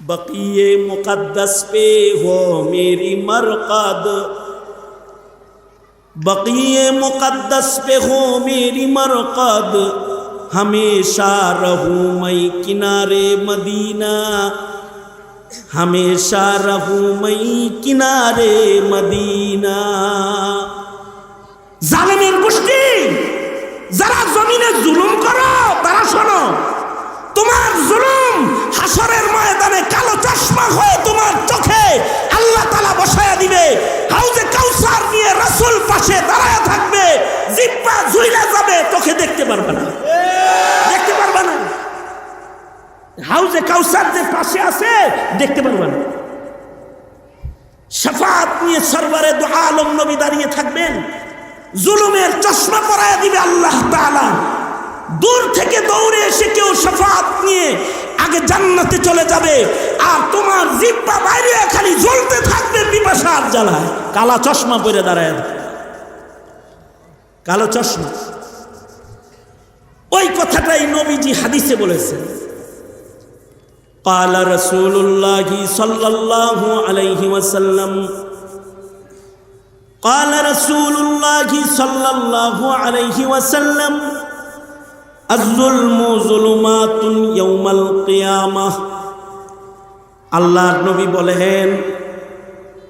बकीए मुकद्दस पे हो मेरी मरकद बकीए मुकद्दस पे हो मेरी मरकद हमेशा रहूं मैं किनारे मदीना हमेशा रहूं मैं किनारे मदीना জালেমের গোষ্ঠী যারা জমিনে জুলুম করো তারা শোনো তোমার জুলুম হাসরের ময়দানে কালো চশমা হয়ে তোমার চোখে আল্লাহ তালা বসায়া দিবে। হাউজে কাউসার নিয়ে রাসূল পাশে দাঁড়ায় থাকবে। জিব্বা ঝুইলা যাবে, চোখে দেখতে পারবে না। দেখতে পারবে না। হাউজে কাউসার যে পাশে আছে, দেখতে পারবে না। শাফাত নিয়ে সরবারে দু আলম নবী দাঁড়িয়ে থাকবেন। জুলুমের চশমা পরায় দিবে আল্লাহ তাআলা। দূর থেকে দৌড়ে এসে কেউ শাফাত নিয়ে আগে জান্নাতে চলে যাবে। আর তোমার জিব্বা বাইরে খালি জ্বলতে থাকবে পিপাসার জ্বালায় কালা চশমা পরে দাঁড়ায় কালো চশমা ওই কথাটাই নবীজি হাদিসে বলেছেন قال رسول الله صلى الله عليه وسلم قال رسول الله صلى الله عليه وسلم الظلم ظلمات يوم القيامة আল্লাহর নবী বলেন,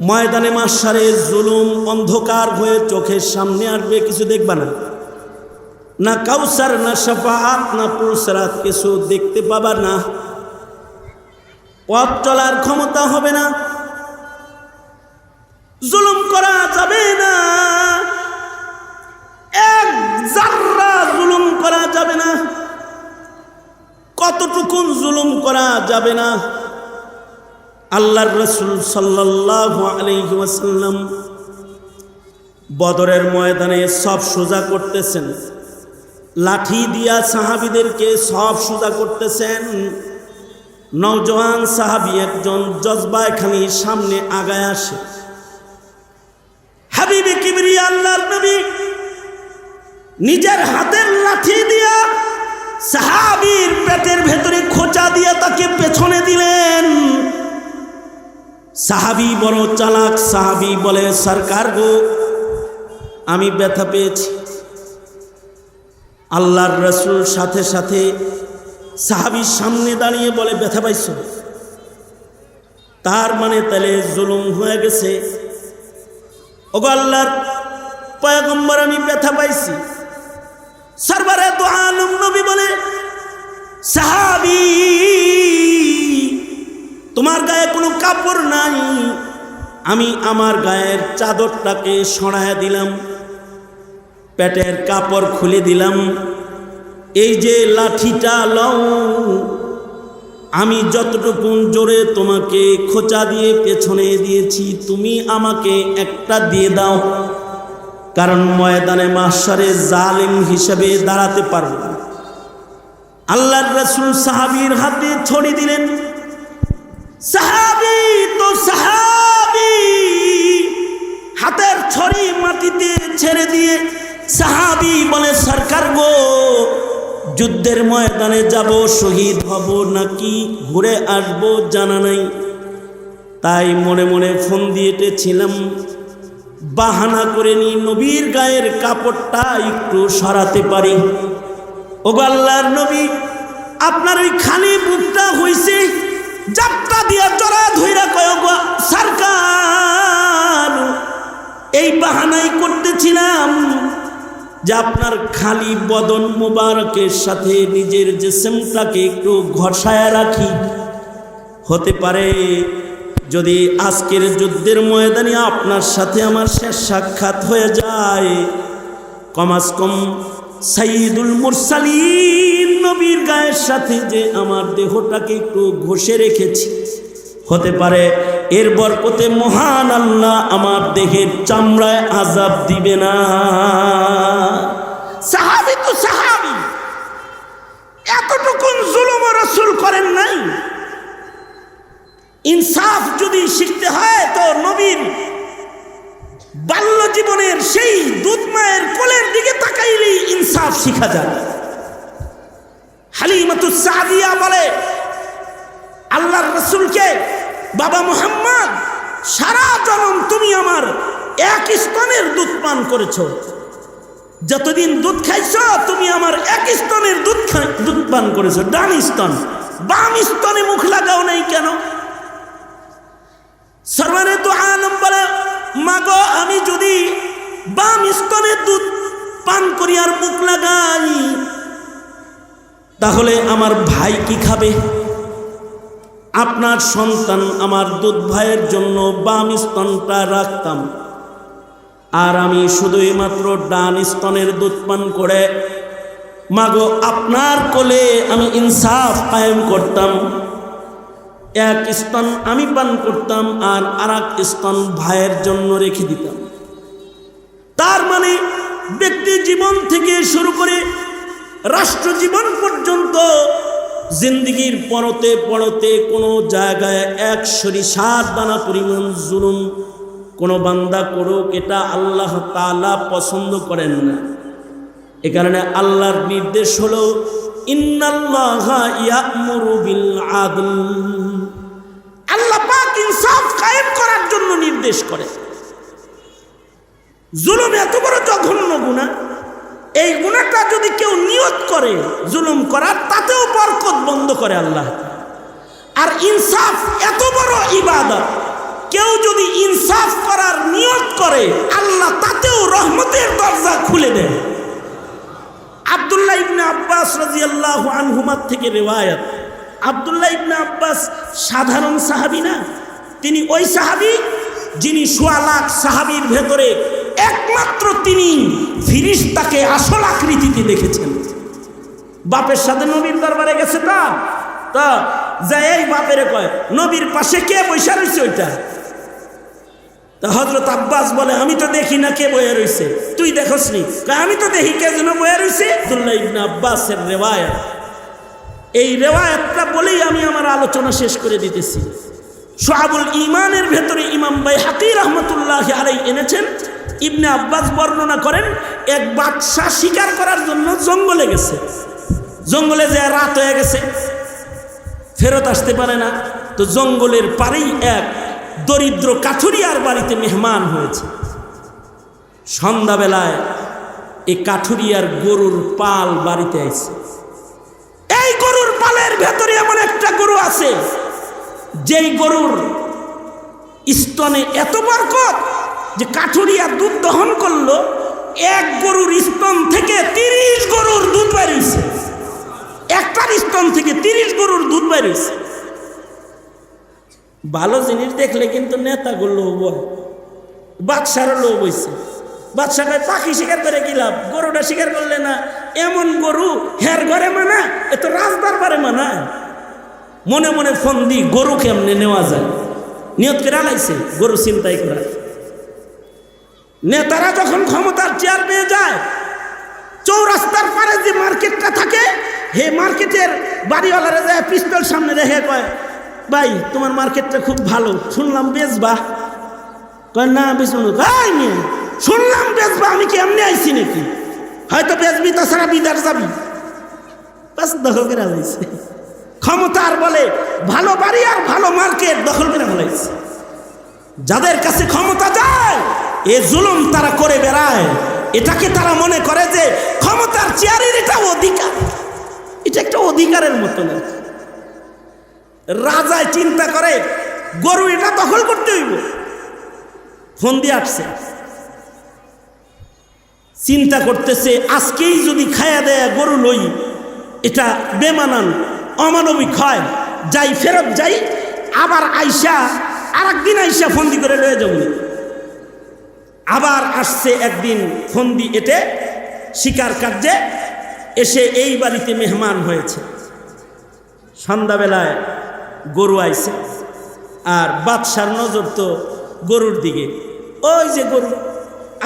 ময়দানে মাসারে জুলুম অন্ধকার হয়ে চোখের সামনে আসবে, কিছু দেখবা না। না কাউসার, না সাফাত না পুরসরাত কিছু দেখতে পাবা না। পথ চলার ক্ষমতা হবে না। জুলুম করা যাবে না। এক জাররা জুলুম করা যাবে না। কতটুকুন জুলুম করা যাবে না। আল্লাহর রসুল সাল্লাহ আলহি ওয়াসাল্লাম বদরের ময়দানে সব সোজা করতেছেন। লাঠি দিয়া সাহাবিদেরকে সব সোজা করতেছেন। নওজওয়ান সাহাবি একজন জজবায় খানি সামনে আগায় আসে। হাবিবি কিবরি আল্লাহর নবী নিজের হাতের লাঠি দিয়া সাহাবির পেটের ভেতরে খোঁচা দিয়ে তাকে পেছনে সাহাবি বড় চালাক, সাহাবি বলে, সরকার গো, আমি ব্যথা পেয়েছি। আল্লাহর রসুল সাথে সাথে সাহাবির সামনে দাঁড়িয়ে বলে, ব্যথা পাইছ? তার মানে তাহলে জুলুম হয়ে গেছে। ওগো আল্লাহর পয়গম্বর, আমি ব্যথা পাইছি। সরবারে তো আলম নবী বলে, সাহাবি তোমার গায়ে কোনো কাপড় নাই। আমি আমার গায়ের চাদরটাকে সরাইয়া দিলাম, পেটের কাপড় খুলে দিলাম। এই যে লাঠিটা লও, আমি যতটুকু জোরে তোমাকে খোঁচা দিয়ে পেছনে দিয়েছি, তুমি আমাকে একটা দিয়ে দাও, কারণ ময়দানে মাসারে জালিম হিসেবে দাঁড়াতে পারব আল্লাহর রসুল সাহাবির হাতে ছড়ি দিলেন সাহাবি তো সাহাবি। হাতের ছড়ি মাটিতে ছেড়ে দিয়ে সাহাবি বলে, সরকার গো, যুদ্ধের ময়দানে যাব, শহীদ হব নাকি? ঘুরে আসব জানা নাই। তাই মনে মনে ফোন দিয়েটেছিলাম। বাহানা করে নি, নবীর গায়ের কাপড়টা একটু সরাতে পারি। ও আল্লাহর নবী, আপনার ওই খালি বুকটা দিয়া জড়া ধইরা কয় সরকার, এই বাহানাই করতেছিলাম যে আপনার খালি বদন মোবারকের সাথে নিজের জেসেমটাকে একটু ঘষায় রাখি। হতে পারে যদি আজকের যুদ্ধের ময়দানে আপনার সাথে আমার শেষ সাক্ষাৎ হয়ে যায়। কমাস কম সাইদুল মুরসালিন নবীর গায়ের সাথে যে আমার দেহটাকে একটু ঘষে রেখেছি। হতে পারে। এর বরকতে মহান আল্লাহ আমার দেহের চামড়ায় আজাব দিবে না। সাহাবি তো সাহাবি। এতটুকুন জুলুম রসুল করেন নাই। ইনসাফ যদি শিখতে হয় তো নবীন বাল্য জীবনের সেই দুধ মায়ের কোলের দিকে তাকাইলেই ইনসাফ শিখা যায় হালিমাতু সাদিয়া বলে, আল্লাহর রসুলকে বাবা মোহাম্মদ, সারা জনম তুমি আমার এক স্তনের দুধ পান করেছ। যতদিন দুধ খাইছ, তুমি আমার এক স্তনের দুধ দুধ পান করেছ। ডান স্তন, বাম স্তনে মুখ লাগাও নাই কেন? সর্বানে তো আলম বলে মাগো, আমি যদি বাম স্তনের দুধ পান করি আর মুখ লাগাই, তাহলে আমার ভাই কি খাবে? আপনার সন্তান আমার দুধ ভাইয়ের জন্য বাম স্তনটা রাখতাম। আর আমি শুধুই মাত্র ডান স্তনের দুধ পান করে, মাগো, আপনার কোলে আমি ইনসাফ কায়েম করতাম। এক স্তন আমি পান করতাম আর আর এক স্তন ভাইয়ের জন্য রেখে দিতাম। তার মানে ব্যক্তি জীবন থেকে শুরু করে রাষ্ট্র জীবন পর্যন্ত জিন্দগির পরতে পরতে কোনো জায়গায় এক সরিষার দানা পরিমাণ জুলুম কোনো বান্দা করুক, এটা আল্লাহ তালা পছন্দ করেন না। এ কারণে আল্লাহর নির্দেশ হল আল্লাহ করার জন্য নির্দেশ করে। জুলুম এত বড় জঘন্য গুণা এই গুণাটা যদি কেউ নিয়ত করে, জুলুম করার তাতেও বরকত বন্ধ করে আল্লাহ। আর ইনসাফ এত বড় ইবাদত। কেউ যদি ইনসাফ করার নিয়ত করে, আল্লাহ তাতেও রহমতের দরজা খুলে দেয়। আবদুল্লাহ ইবনে আব্বাস রাজিয়াল্লাহু আনহুমার থেকে রেওয়ায়ত। আবদুল্লাহ ইবনে আব্বাস সাধারণ সাহাবী না? তিনি ওই সাহাবী যিনি সোয়া লাখ সাহাবীর ভেতরে একমাত্র তিনি ফিরিস্তাকে আসল আকৃতিতে দেখেছেন। বাপের সাথে নবীর দরবারে গেছে তা? তা যাই এই বাপেরে কয়, নবীর পাশে কে বৈশা রয়েছে ওইটা? তা হজরত আব্বাস বলে, আমি তো দেখি না কে বয়ে রইছে। তুই দেখোস নি? আমি তো দেখি কে যেন বয়ে ইবনে আব্বাসের রেওয়ায়ত। এই রেওয়ায়তটা বলেই আমি আমার আলোচনা শেষ করে দিতেছি। সোহাবুল ইমানের ভেতরে ইমাম বাই হাকি রহমতুল্লাহ আলাই এনেছেন ইবনে আব্বাস বর্ণনা করেন, এক বাদশাহ শিকার করার জন্য জঙ্গলে গেছে। জঙ্গলে যে রাত হয়ে গেছে, ফেরত আসতে পারে না। তো জঙ্গলের পারেই এক দরিদ্র কাঠুরিয়ার বাড়িতে মেহমান হয়েছে। সন্ধ্যাবেলায় এই কাঠুরিয়ার গরুর পাল বাড়িতে আইছে। এই গরুর পালের ভেতরে এমন একটা গরু আছে, যেই গরুর স্তনে এত বরকত যে কাঠুরিয়া দুধ দহন করল, এক গরুর স্তন থেকে তিরিশ গরুর দুধ বেরিয়েছে একটার স্তন থেকে তিরিশ গরুর দুধ বেরিয়েছে ভালো জিনিস দেখলে কিন্তু নেতাগুলো হয়। বাদশারও লোভ হয়েছে বাদশা কয়, পাখি শিকার করে কি লাভ? গরুটা শিকার করলে না এমন গরু হের ঘরে মানা? এ তো রাজদরবারে মানায় মনে মনে ফোন দি গরু কেমনে নেওয়া যায়? নিয়ত করে আলাইছে, গরু চিন্তাই করা। নেতারা যখন ক্ষমতার চেয়ার পেয়ে যায় চৌরাস্তার পারে যে মার্কেটটা থাকে হে মার্কেটের বাড়িওয়ালারা যায় পিস্তল সামনে রেখে কয় ভাই তোমার মার্কেটটা খুব ভালো শুনলাম বেচবা। কয় না বেচবো না। কয় মেয়ে, শুনলাম বেচবা আমি কি এমনি আইছি নাকি? হয়তো বেচবি তাছাড়া বিদার যাবি। বাস দখল করে আলাইছে ক্ষমতার বলে ভালো বাড়ি আর ভালো মার্কেট দখল করে ফেলাইছে। যাদের কাছে ক্ষমতা যায় এ জুলুম তারা করে বেড়ায়। এটাকে তারা মনে করে যে ক্ষমতার চেয়ারের এটা অধিকার। এটা একটা অধিকারের মতো না রাজায় চিন্তা করে, গরু এটা দখল করতে হইব। ফোন দিয়ে আসছে। চিন্তা করতেছে, আজকেই যদি খায়া দেয় গরু লই, এটা বেমানান, অমানবিক হয়, যাই ফেরত যাই, আবার আইসা আর একদিন আইসা ফন্দি করে লয়ে যাব। আবার আসছে একদিন ফন্দি এটে শিকার কার্যে এসে এই বাড়িতে মেহমান হয়েছে। সন্ধ্যাবেলায় গরু আইছে আর বাদশার নজর তো গরুর দিকে। ওই যে গরু,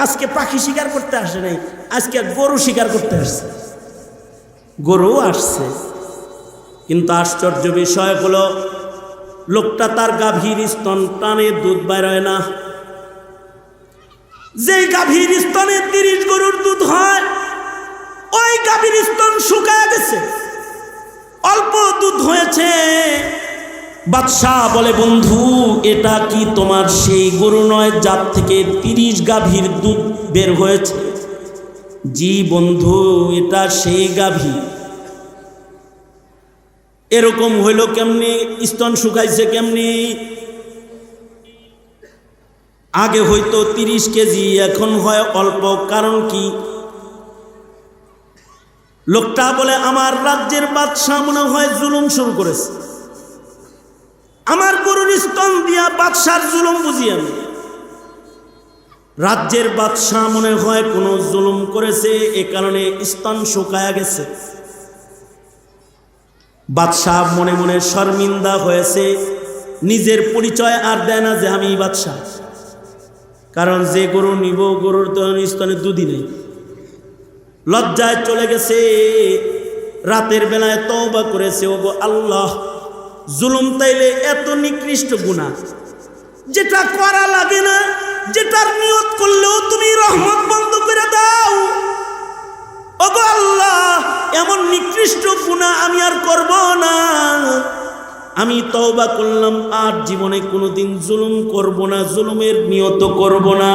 আজকে পাখি শিকার করতে আসে নাই, আজকে গরু শিকার করতে আসছে। গরু আসছে, কিন্তু আশ্চর্য বিষয় হলো, লোকটা তার গাভীর স্তন টানে দুধ বেরোয় না। যেই গাভীর স্তনে তিরিশ গরুর দুধ হয়, ওই গাভীর স্তন শুকায় গেছে। অল্প দুধ হয়েছে। বাদশাহ বলে, বন্ধু, এটা কি তোমার সেই গরু নয় যার থেকে তিরিশ গাভীর দুধ বের হয়েছে? জি বন্ধু, এটা সেই গাভী। এরকম হইল কেমনি? স্তন শুকাইছে কেমনি? আগে হয়তো তিরিশ কেজি, এখন হয় অল্প। কারণ কি? লোকটা বলে, আমার রাজ্যের বাদশাহ মনে হয় জুলুম শুরু করেছে। আমার গরুর স্তন দিয়া বাদশার জুলুম বুঝি আমি। রাজ্যের বাদশাহ মনে হয় কোনো জুলুম করেছে, এ কারণে স্তন শুকায়া গেছে। বাদশাহ মনে মনে শর্মিন্দা হয়েছে। নিজের পরিচয় আর দেয় না যে আমি বাদশাহ। কারণ যে গরু নিব, গরুর তো স্তনে দুধই নেই। লজ্জায় চলে গেছে, রাতের বেলায় তওবা করেছে, ওগো আল্লাহ, জুলুম তাইলে এত নিকৃষ্ট গুণা যেটা করা লাগে না, যেটার নিয়ত করলেও তুমি রহমত বন্ধ করে দাও। ওগো আল্লাহ, এমন নিকৃষ্ট গুণা আমি আর করব না। আমি তওবা করলাম, আর জীবনে কোনোদিন জুলুম করব না, জুলুমের নিয়ত করব না।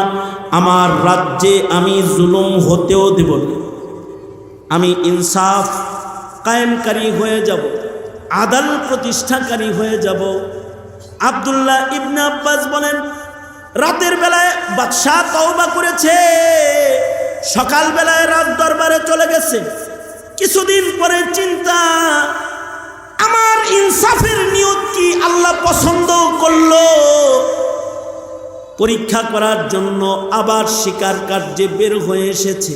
আমার রাজ্যে আমি জুলুম হতেও দেব না। আমি ইনসাফ কায়েমকারী হয়ে যাব, আদাল প্রতিষ্ঠাকারী হয়ে যাব। আবদুল্লাহ ইবনে আব্বাস বলেন, রাতের বেলায় বাদশাহ তওবা করেছে সকাল বেলায় রাত দরবারে চলে গেছে। কিছুদিন পরে চিন্তা আমার ইনসাফের নিয়ত কি আল্লাহ পছন্দ করল? পরীক্ষা করার জন্য আবার শিকার কার্যে বের হয়ে এসেছে।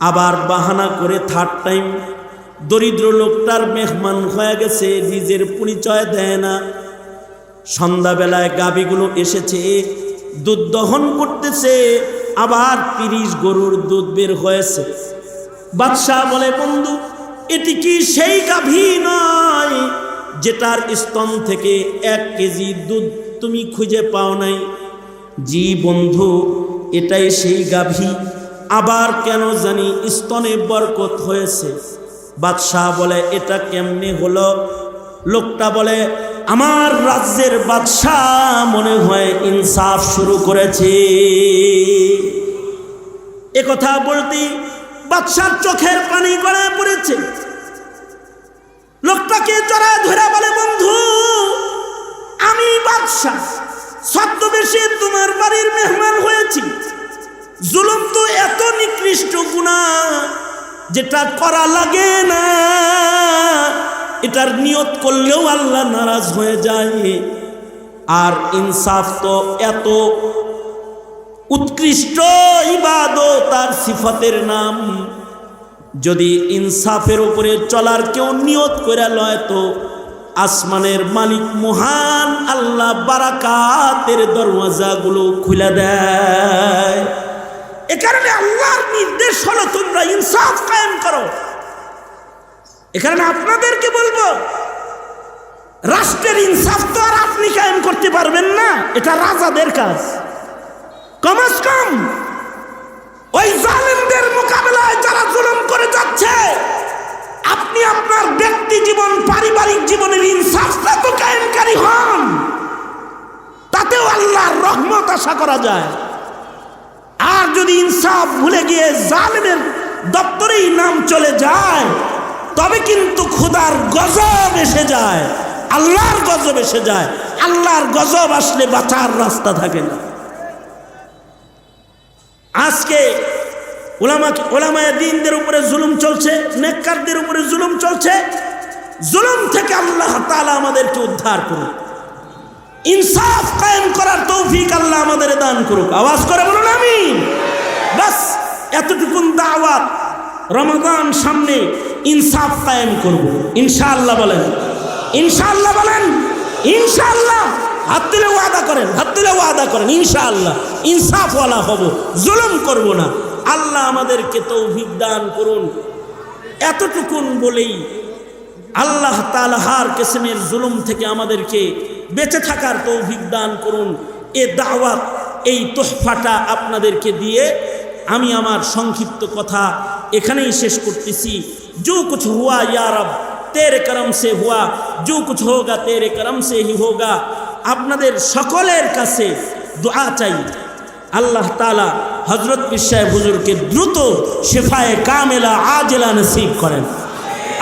আবার বাহানা করে থার্ড টাইম দরিদ্র লোকটার মেহমান হয়ে গেছে, নিজের পরিচয় দেয় না। সন্ধ্যাবেলায় গাবিগুলো এসেছে, দুধ দহন করতেছে, আবার তিরিশ গরুর দুধ বের হয়েছে। বাদশাহ বলে, বন্ধু এটি কি সেই গাভী নয় যেটার স্তন থেকে এক কেজি দুধ তুমি খুঁজে পাও নাই? জি বন্ধু, এটাই সেই গাভী। আবার কেন জানি স্তনে বরকত হয়েছে। বাদশাহ বলে, এটা কেমনে হলো? লোকটা বলে, আমার রাজ্যের বাদশাহ মনে হয় ইনসাফ শুরু করেছে। কথা বলতে বাদশার চোখের পানি গড়ায় পড়েছে। লোকটাকে জড়ায় ধরে বলে, বন্ধু, আমি বাদশাহ। ছদ্মবেশে তোমার বাড়ির মেহমান হয়েছি। জুলুম তো এত নিকৃষ্ট গুণা, যেটা করা লাগে না। এটার নিয়ত করলেও আল্লাহ নারাজ হয়ে যায়। আর ইনসাফ তো এত উৎকৃষ্ট ইবাদত তার সিফতের নাম। যদি ইনসাফের উপরে চলার কেউ নিয়ত করে লয় তো আসমানের মালিক মহান আল্লাহ বারাকাতের দরওয়াজাগুলো খুলে দেয়। এ কারণে আল্লাহর নির্দেশ হলো তোমরা ইনসাফ কায়েম করো। এখানে আপনাদেরকে বলব, রাষ্ট্রের ইনসাফ তো আর আপনি কায়েম করতে পারবেন না, এটা রাজাদের কাজ। কমাস কম ওই জালেমদের মোকাবেলায় যারা জুলুম করে যাচ্ছে, আপনি আপনার ব্যক্তি জীবন, পারিবারিক জীবনের ইনসাফটা তো কায়েমকারী হন, তাতেও আল্লাহর রহমত আশা করা যায়। আর যদি ইনসাফ ভুলে গিয়ে জালেমের দপ্তরেই নাম চলে যায়, তবে কিন্তু খুদার গজব এসে যায়, আল্লাহর গজব এসে যায়। আল্লাহর গজব আসলে বাঁচার রাস্তা থাকে না। আজকে ওলামা ওলামায় দিনদের উপরে জুলুম চলছে, নেককারদের উপরে জুলুম চলছে। জুলুম থেকে আল্লাহ তালা আমাদেরকে উদ্ধার করুক। ইনসাফ কায়েম করার তৌফিক আল্লাহ আমাদের দান করুক। আওয়াজ করে বলুন আমি বাস, এতটুকুন দাওয়াত রমাদান সামনে ইনসাফ কায়েম করব। ইনশাআল্লাহ বলেন। ইনশাআল্লাহ বলেন। ইনশাআল্লাহ। হাত ওয়াদা করেন, হাত ওয়াদা করেন, ইনশাআল্লাহ। ইনসাফওয়ালা হব, জুলুম করব না। আল্লাহ আমাদেরকে তৌফিক দান করুন। এতটুকুন বলেই আল্লাহ তালহার কেসেমের জুলুম থেকে আমাদেরকে বেঁচে থাকার তৌফিক দান করুন। এ দাওয়াত, এই তোহফাটা আপনাদেরকে দিয়ে আমি আমার সংক্ষিপ্ত কথা এখানেই শেষ করতেছি। যো কিছু হুয়া ইয়ারব তেরে করম সে হুয়া, যো কিছু হোগা তেরে করম সে হি হোগা। আপনাদের সকলের কাছে দোয়া চাই। আল্লাহ তালা হজরত বিশ্বায় হুজুরকে দ্রুত শেফায়ে কামেলা আজেলা নসিব করেন।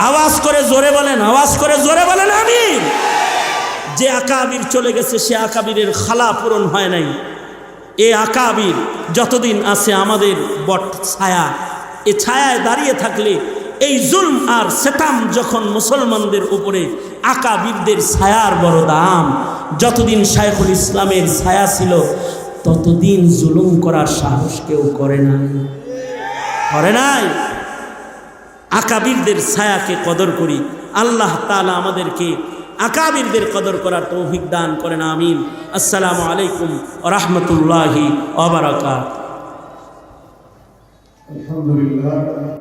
আওয়াজ করে জোরে বলেন, আওয়াজ করে জোরে বলেন আমি যে আকাবির চলে গেছে, সে আকাবিরের খালা পূরণ হয় নাই। এ আকাবির যতদিন আছে আমাদের বট ছায়া, এ ছায়ায় দাঁড়িয়ে থাকলে এই জুল আর সেতাম যখন মুসলমানদের উপরে আকাবীরদের ছায়ার বড় দাম, যতদিন শায়খুল ইসলামের ছায়া ছিল, ততদিন জুলুম করার সাহস কেউ করে নাই। করে নাই? আকাবিরদের ছায়াকে কদর করি। আল্লাহ তালা আমাদেরকে আকাবিরদের কদর করার তৌফিক দান করেন, আমিন। আসসালামু আলাইকুম রহমতুল্লাহি অবরাকাত